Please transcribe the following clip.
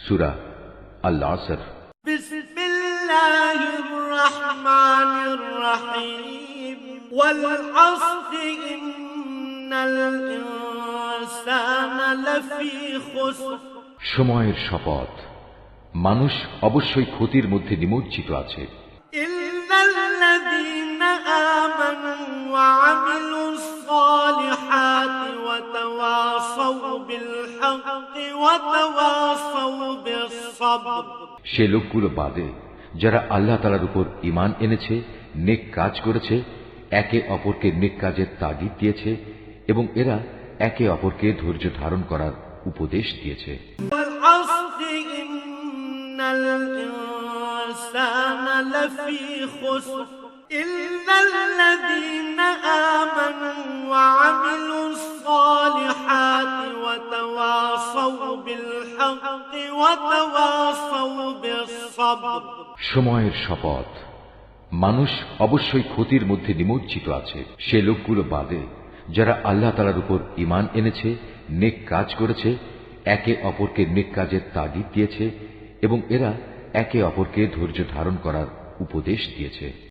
সুরা আল্লাহ আসর بسم الله الرحمن الرحيم والعصر إن الإنسان لفي خسر সময়ের শপথ মানুষ অবশ্যই ক্ষতির মধ্যে নিমজ্জিত আছে إلا الذين সে লোকগুলো বাদে যারা আল্লাহ তালার উপর ইমান এনেছে নেক কাজ করেছে একে অপরকে নেক কাজের তাগিদ দিয়েছে এবং এরা একে অপরকে ধৈর্য ধারণ করার উপদেশ দিয়েছে والعصر إن الإنسان لفي خسر إلا الذين সময়ের শপথ। মানুষ অবশ্যই ক্ষতির মধ্যে নিমজ্জিত আছে। সে লোকগুলো বাদে, যারা আল্লাহ তালার উপর ইমান এনেছে, নেক কাজ করেছে, একে অপরকে নেক কাজের তাগিদ দিয়েছে এবং এরা একে অপরকে ধৈর্য ধারণ করার উপদেশ দিয়েছে।